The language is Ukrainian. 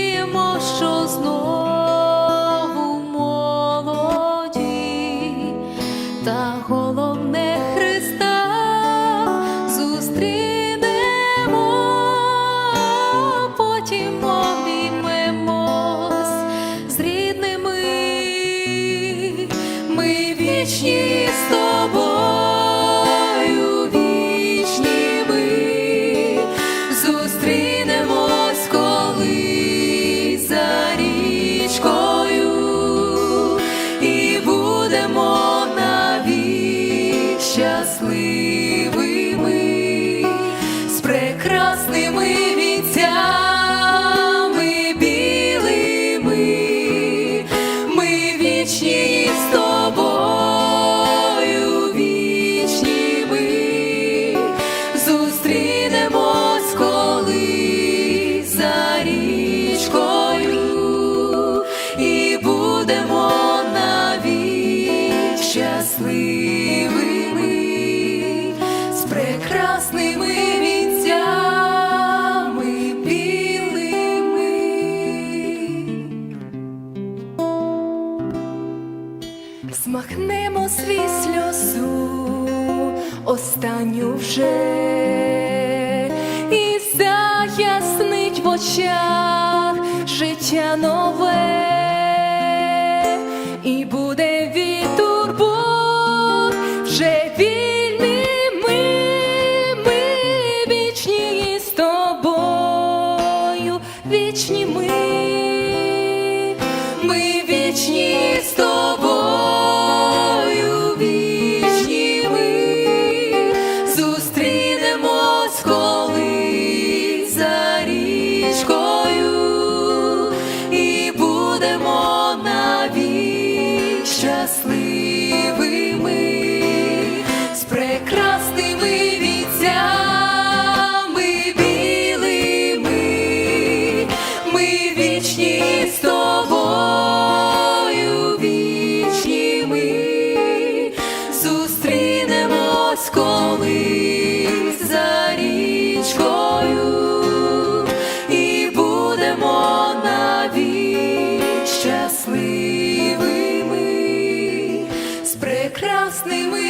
зрадіємо, що знову молоді, та головне Христа зустрінемо, потім обіймемось з рідними. Ми вічні з Змахнемо свій сльозу, останню вже, і заяснить в очах життя нове, і буде від турбот вже вільними, ми вічні з тобою, вічні ми, ми вічні будемо навіть щасливими, з прекрасними віцями білими, ми вічні сто. Honestly, we